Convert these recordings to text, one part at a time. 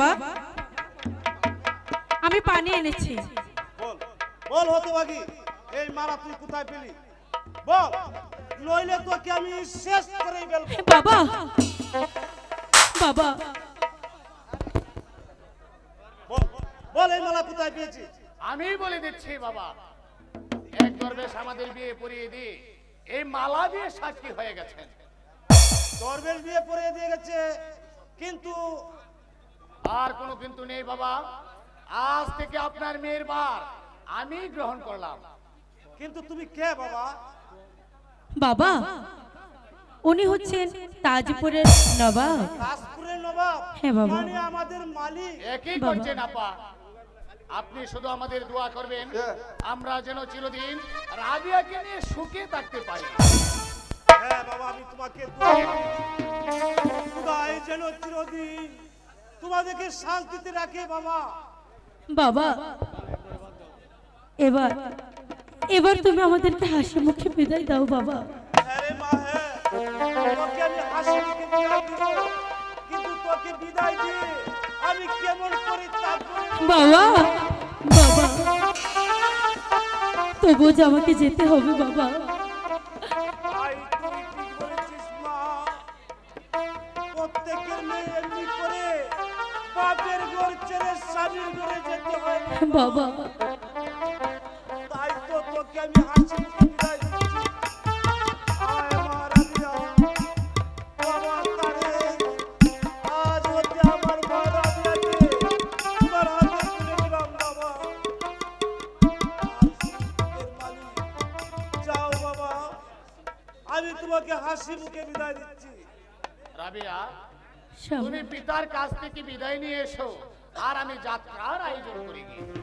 বাবা আমি পানি এনেছি। বল বল হতভাগী এই মারা তুই কোথায় পেলি? বল নইলে তোকে আমি শেষ করেই ফেলব। বাবা বাবা। বল বল এই মালা কোথায় পেয়েছিস? আমি বলে দিচ্ছি বাবা এক দরবেশ আমাদের বিয়ে পরিয়ে দিয়ে এই মালা দিয়ে সাক্ষী হয়ে গেছেন। দরবেশ বিয়ে পরে দিয়ে গেছে কিন্তু আর কোনো কিন্তু নেই বাবা। আজ থেকে আপনার মেয়ের বার। আমি গ্রহণ করলাম। কিন্তু তুমি কে বাবা? বাবা উনি হচ্ছেন তাজপুরের নবাব। কাশপুরের নবাব? হ্যাঁ, বাবা। মানে আমাদের মালিক। একই। করছেন আপা? আপনি শুধু আমাদের দোয়া করবেন। আমরা যেন চিরদিন রাবিয়াকে নিয়ে সুখে থাকতে পারি। হ্যাঁ বাবা আমি তোমাকে দোয়া করি। যেন চিরদিন তোমাদেরকে শান্তিতে রাখে বাবা। বাবা এবার এবার তুমি আমাদেরকে হাসি মুখে বিদায় দাও বাবা। হ্যাঁ মা হ্যাঁ। তোকে আমি হাসি মুখে বিদায় দিব। কিন্তু তোকে বিদায় দিয়ে আমি কেমন করে তারপরে বাবা বাবা তবুও যে আমাকে যেতে হবে বাবা। বাবা তাই তো তোকে আমি হাসি আমি তোমাকে হাসি মুখে বিদায় দিচ্ছি রাবিয়া তুমি পিতার কাছ থেকে বিদায় নিয়ে এসো। আর আমি যাত্রার আয়োজন করি গিয়ে।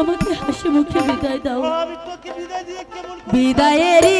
আমাকে হাসি মুখে বিদায় দাও। বিদায়েরই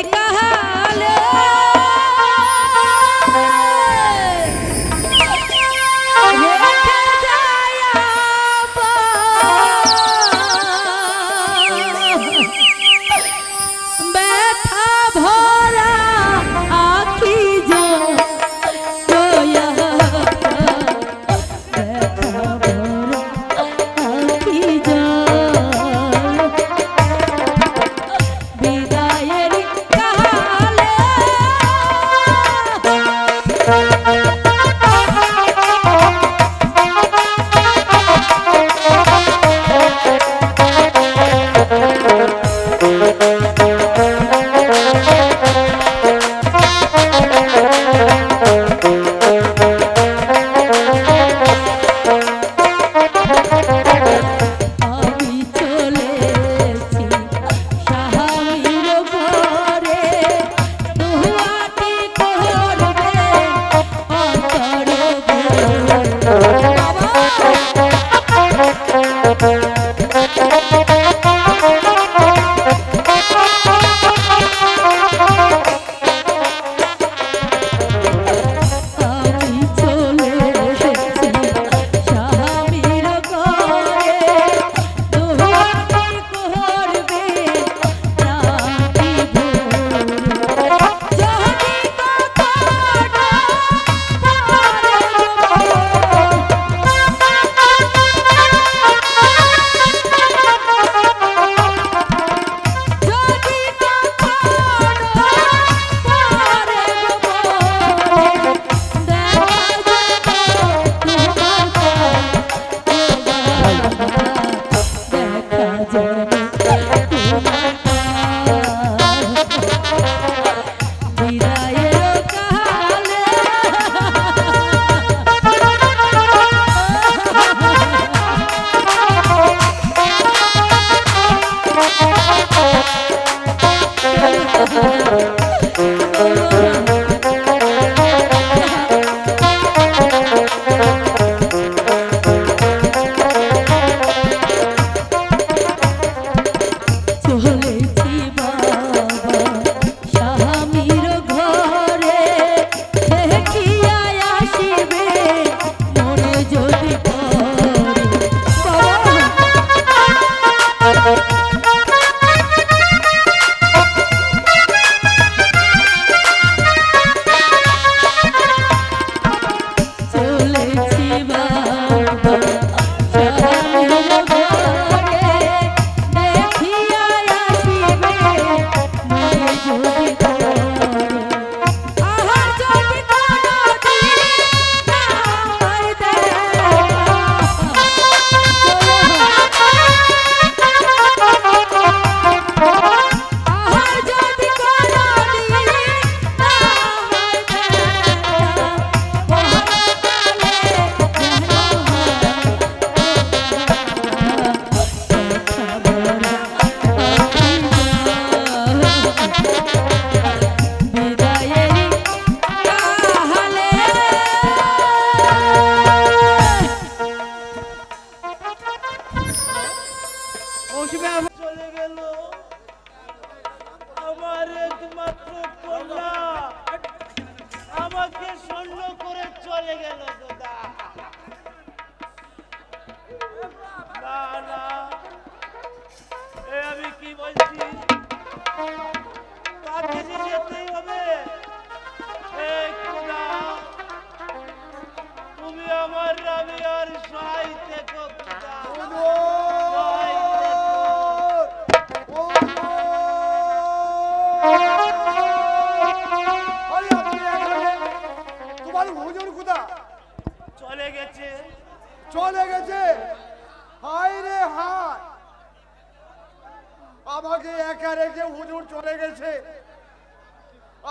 আমাকে একা রেখে হুজুর চলে গেছে।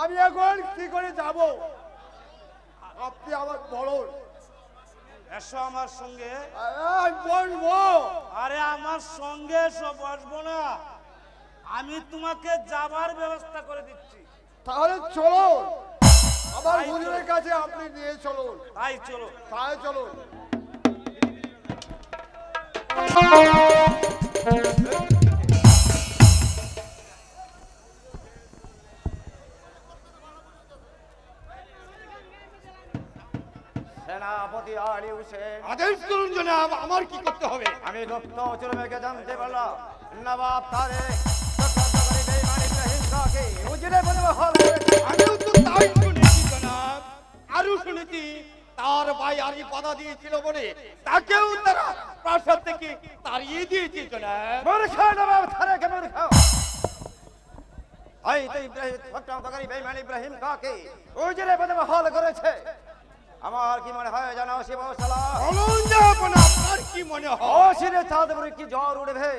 আমি এখন কি করে যাব? আপনি আমার বলুন এসো আমার সঙ্গে। আরে আমার সঙ্গে না। আমি তোমাকে যাবার ব্যবস্থা করে দিচ্ছি। তাহলে চলো আমার হুজুরের কাছে আপনি নিয়ে চলুন। তাই চলো তাই চলুন। সেনাপতি আলী হোসেন। আদেশ করুন জনাব আমার কি করতে হবে? আমি গুপ্ত চুরমেকে জানতে পারলাম। নবাব তারে আমি তো তাই তার ভাই আরি বাধা দিয়েছিল বলে তাকেও তারা প্রাসাদ থেকে তাড়িয়ে দিয়েছে এই তো ইব্রাহিম ইব্রাহিম করেছে। আমার কি মনে হয় জানো শিব আপনার কি মনে হয়? চাঁদপুরে কি জ্বর উঠবে?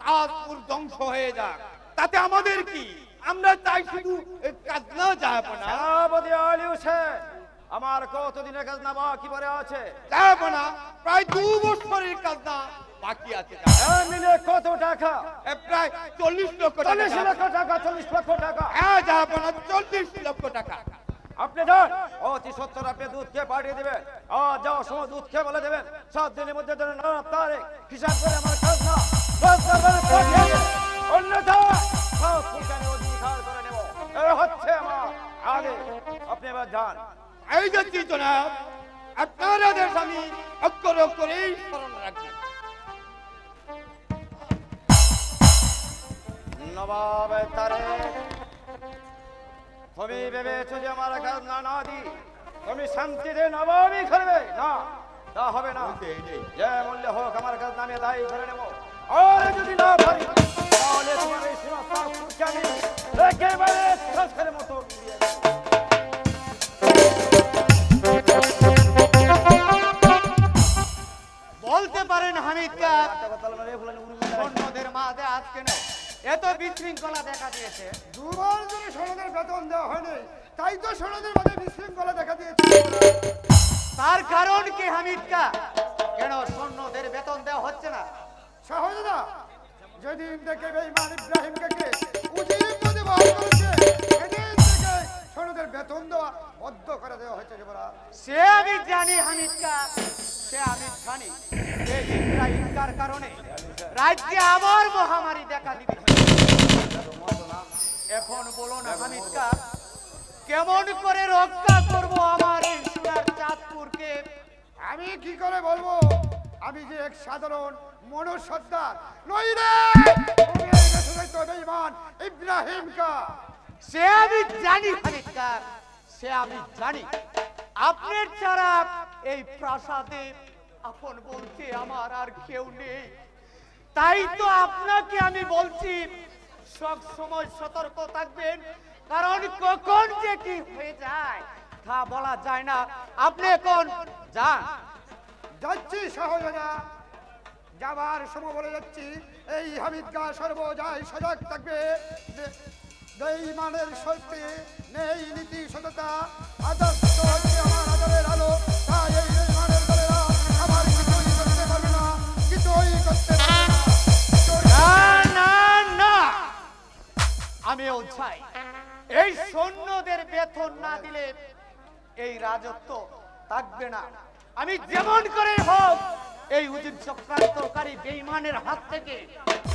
তাজপুর ধ্বংস হয়ে যাক। তাতে আমাদের কি? আমরা চাই শুধু কাজনা জাহাপনা সেনাপতি আলী হোসেন আমার কতদিনের কাজ না বাকি পরে আছে? জাহাপনা প্রায় দু বছরের কাজনা বাকি আছে। মিলে কত টাকা? প্রায় চল্লিশ লক্ষ টাকা। চল্লিশ লক্ষ টাকা চল্লিশ লক্ষ টাকা। হ্যাঁ জাহাপনা চল্লিশ লক্ষ টাকা। আপনি যান অতি সত্তর আপনি দুধকে পাঠিয়ে দেবেন। আর যাওয়ার সময় দুধকে বলে দেবেন। সাত দিনের মধ্যে যেন না তারিখ হিসাব করে এই যাচ্ছি জনাব। আপনার আদেশ আমি অক্ষর অক্ষরেই স্মরণ রাখি নবাব তারেক তুমি ভেবেছো যে আমার কাজ না না দি তুমি শান্তিতে নবাবই করবে না তা হবে না। যে। মূল্য হোক আমার কাজ নামে দায়ী করে নেব। আর যদি না পারি তাহলে তোমার এই সীমা একেবারে মতো। বলতে পারেন হামিদ কাপ। অন্যদের মাঝে আজ কেন এত বিশৃঙ্খলা দেখা দিয়েছে। দুবার ধরে সনদের বেতন দেওয়া হয়নি তাই তো সনদের মধ্যে বিশৃঙ্খলা দেখা দিয়েছে। তার কারণ কি হামিদ কা কেন সৈন্যদের বেতন দেওয়া হচ্ছে না? সহজদা যেদিন থেকে বেঈমান ইব্রাহিমকে কে উজির পদে বহাল করেছে সেদিন সনদের বেতন দেওয়া বদ্ধ করে দেওয়া হয়েছে যুবরাজ সে আমি জানি হামিদ কা সে আমি জানি ইব্রাহিমকার কারণে রাজ্যে আবার মহামারী দেখা দিবে। এখন বলুন হামিদ কা কেমন করে রক্ষা করব আমার এই সোনার চাঁদপুরকে? আমি কি করে বলব? আমি যে এক সাধারণ মনুষ্যদ্দার নই রে তুমি এই দেশের তো বেঈমান ইব্রাহিম কা সে আমি জানি খানিকটার, সে আমি জানি। আপনার ছাড়া এই প্রাসাদে আপন বলতে আমার আর কেউ নেই। তাই তো আপনাকে আমি বলছি, সব সময় সতর্ক থাকবেন, কারণ কখন যে কি হয়ে যায় তা বলা যায় না। আপনি এখন যান। যাচ্ছি সহজনা যাবার সময় বলে যাচ্ছি, এই হামিদ কা সর্বদাই সজাগ থাকবে। বেঈমানের সত্যি নেই নীতি সততা। আদর্শ আমার আদরের আলো এই বেঈমানের দলেরা করতে পারবে না, কিছুই করতে আমিও চাই এই সৈন্যদের বেতন না দিলে এই রাজত্ব থাকবে না। আমি যেমন করে হোক এই উজির চক্রান্তকারী বেইমানের হাত থেকে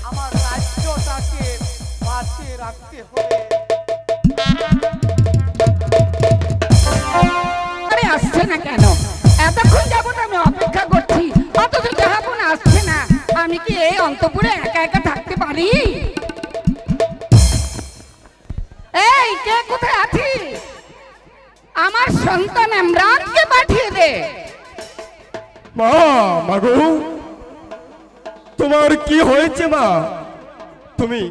আমার রাজ্যটাকে বাঁচিয়ে রাখতে হবে। আরে আসছে না কেন? এতক্ষণ যাবত আমি অপেক্ষা করছি অথচ জাহাপন আসছে না। আমি কি এই অন্তপুরে একা একা থাকতে পারি? এই কে কোথায় আছিস আমার সন্তান ইমরানকে পাঠিয়ে দে। মা মাগো তোমার কি হয়েছে মা? তুমি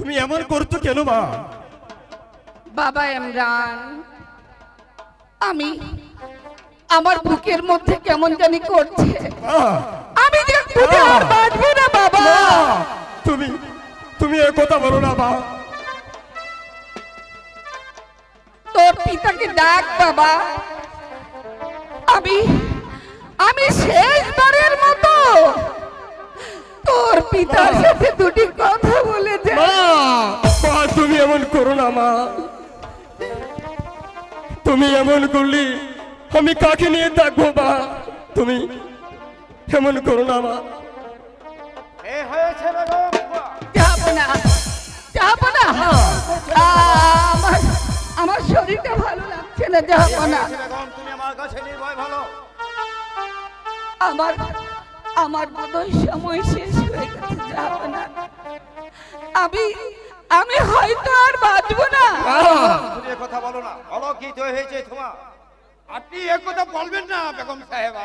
তুমি এমন করছ কেন মা? বাবা ইমরান আমি আমার বুকের মধ্যে কেমন জানি করছে। আমি যে আর বাঁচবো না বাবা। তুমি তুমি এ কথা বলো না মা। তোর পিতাকে ডাক বাবা। আমি আমি শেষবারের মতো তোর পিতার সাথে দুটি কথা বলে মা মা তুমি এমন করো না মা। তুমি এমন করলে আমি কাকে নিয়ে থাকব মা? তুমি এমন করো না মা। আমার আমার শরীরটা ভালো লাগছে না যাব না। আমার কাছে নির্ভয় ভালো আমার বোধহয় সময় শেষ হয়ে গেছে যাব না। আমি আমি হয়তো আর বাঁচবো না। তুমি কথা বলো না বলো কি তো হয়েছে তোমার আপনি এ কথা বলবেন না বেগম সাহেবা।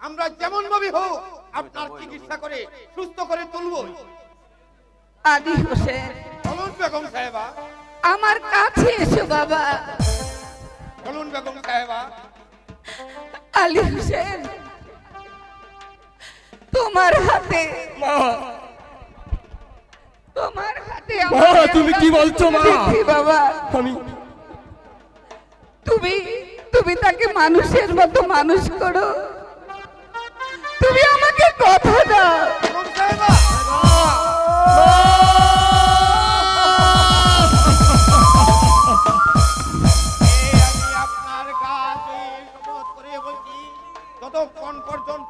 আমরা যেমন ভাবে হোক আপনার চিকিৎসা করে সুস্থ করে তুলব। আদি হোসেন বলুন বেগম সাহেবা। আমার কাছে এসো বাবা। বলুন বেগম সাহেবা। আলী হোসেন তোমার হাতে। মা। তোমার হাতে মা, তুমি কি বলছো, মা? বাবা। আমি তুমি তুমি তাকে মানুষের মতো মানুষ করো। তুমি আমাকে কথা দাও।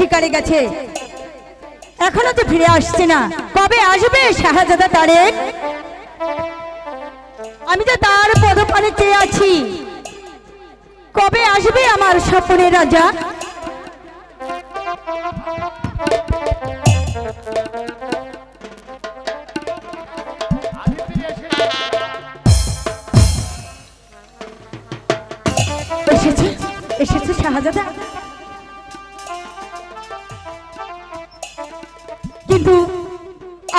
শিকারে গেছে। এখনও তো ফিরে আসছে না। কবে আসবে শাহজাদা তারে আমি তো তার পদপানে চেয়ে আছি। কবে আসবে আমার স্বপ্নের রাজা? এসেছে এসেছে শাহজাদা।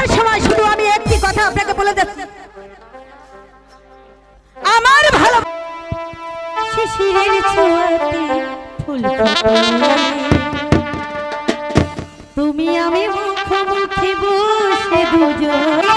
যাবার সময় শুধু আমি একটি কথা আপনাকে বলে যাচ্ছি আমার ভালো শিশিরের ছোঁয়াতে ফুল তুমি আমি মুখোমুখি বসে দুজন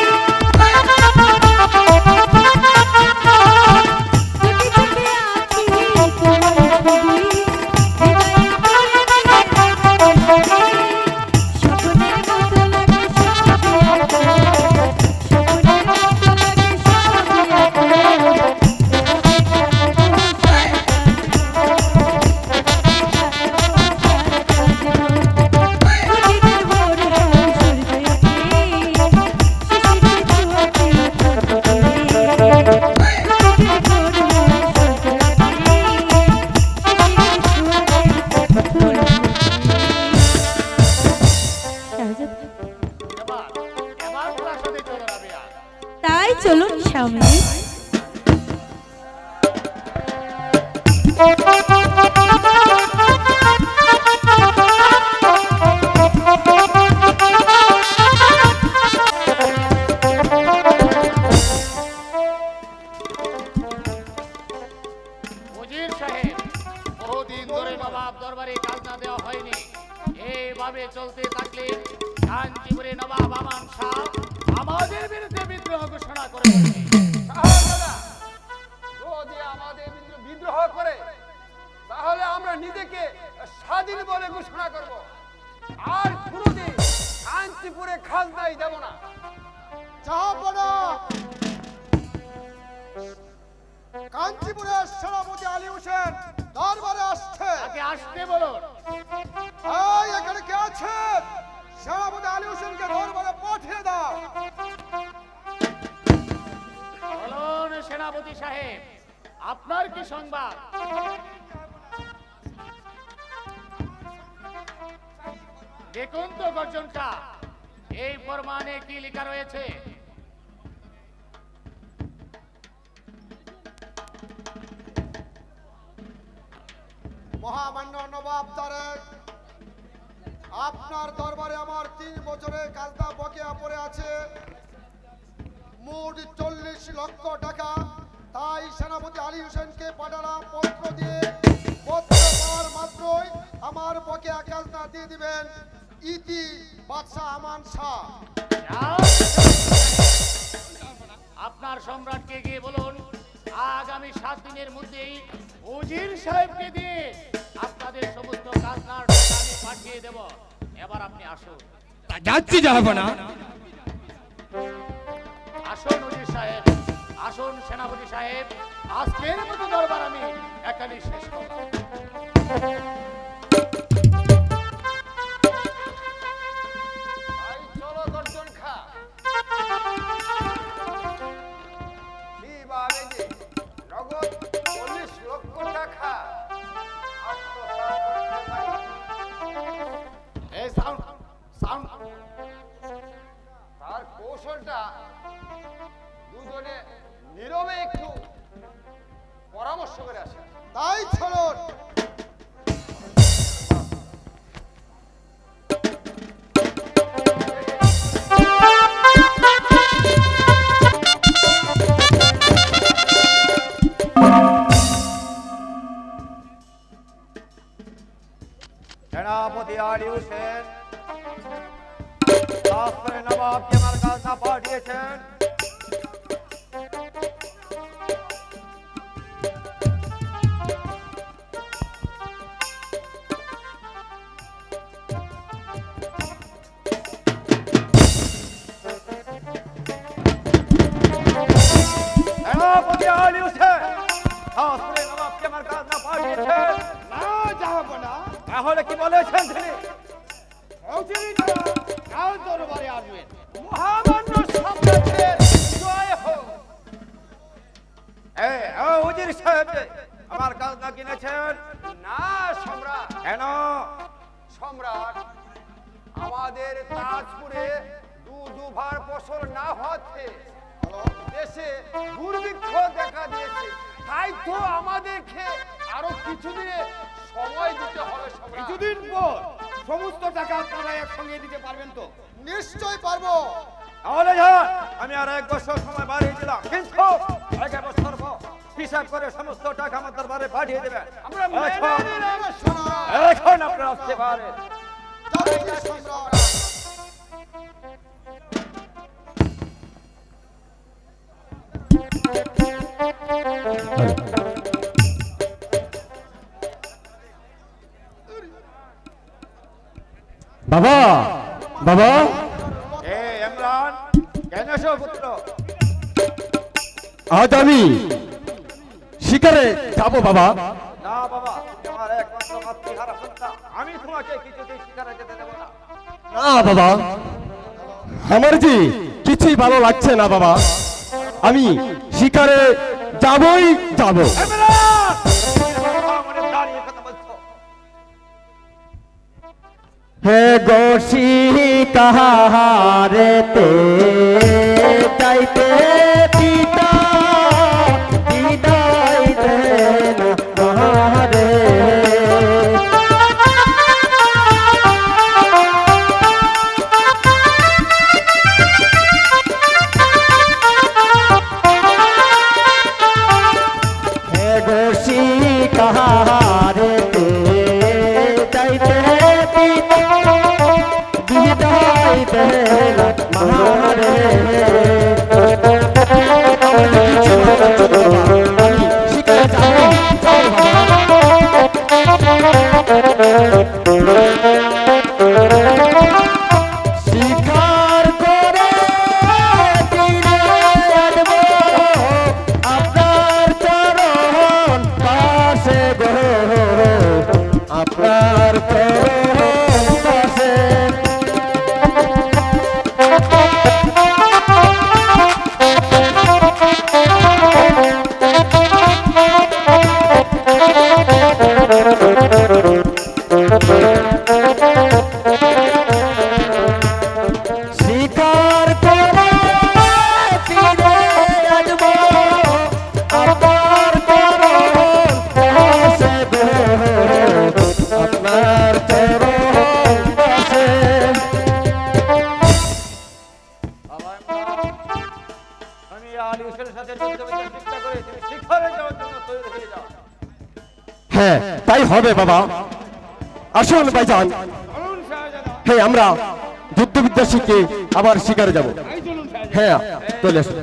স্বাধীন বলে ঘোষণা করব। আর কোনোদিন কাঞ্চিপুরে খাজনাই দেব না। কাঞ্চিপুরের সেনাপতি আলী হোসেন দরবারে আসছে। আসতে বলুন এই এখানে কে আছেন সেনাপতি আলী হোসেনকে দরবারে পাঠিয়ে দাও। বলুন সেনাপতি সাহেব আপনার কি সংবাদ? দেখুন তো গর্জনটা এই ফরমানে কি লেখা রয়েছে? মহামান্য নবাব তারেক, আপনার দরবারে আমার তিন বছরের কাজটা বকেয়া পড়ে আছে। মোট চল্লিশ লক্ষ টাকা। তাই সেনাপতি আলী হোসেনকে পাঠালাম পত্র দিয়ে। পত্র পাওয়ার মাত্রই আমার বকেয়া কাজটা দিয়ে দিবেন। ইতি বাদশাহ আমান শাহ। আপনার সম্রাটকে গিয়ে বলুন আগামী সাত দিনের মধ্যেই উজির সাহেবকে দিয়ে আপনাদের সমস্ত কাজনার টাকা আমি পাঠিয়ে দেব। এবার আপনি আসুন। যাচ্ছি জাহাপনা। আসুন উজির সাহেব আসুন সেনাপতি সাহেব আজকের মতো দরবার আমি এখানে শেষ করলাম সাউন্ড তার কৌশলটা দুজনে নীরবে একটু পরামর্শ করে আসে। তাই জাহাপনা তাহলে কি বলেছেন তিনি? দরবারে আসবেন। যে আমার না কিনেছেন? না সম্রাট। কেন? সম্রাট আমাদের তাজপুরে দু দুবার ফসল না হচ্ছে দেশে দুর্ভিক্ষ দেখা দিয়েছে। তাই তো আমাদেরকে আরও কিছুদিনের সময় দিতে হবে কিছুদিন পর সমস্ত টাকা আপনারা একসঙ্গে দিতে পারবেন তো? নিশ্চয় পারব। তাহলে আমি আর এক বছর সময় বাড়িয়ে দিলাম। কিন্তু এক বছর পর। হিসাব করে সমস্ত টাকা আমার দরবারে পাঠিয়ে দেবেন এখন আপনারা আসতে পারেন। বাবা বাবা। এ ইমরান কেন পুত্র? আজ আমি শিকারে যাব বাবা। না বাবা আমার একমাত্র মাতৃহারা সন্তান। আমি তোমাকে কিছুতেই শিকারে যেতে দেবো না। না বাবা। আমার যে কিছুই ভালো লাগছে না বাবা আমি শিকারে যাবই যাব। হে গোশি কাহারেতে শাহজাদা হ্যাঁ আমরা যুদ্ধবিদ্যা শিখে আবার শিকারে যাব। হ্যাঁ চলে আসুন।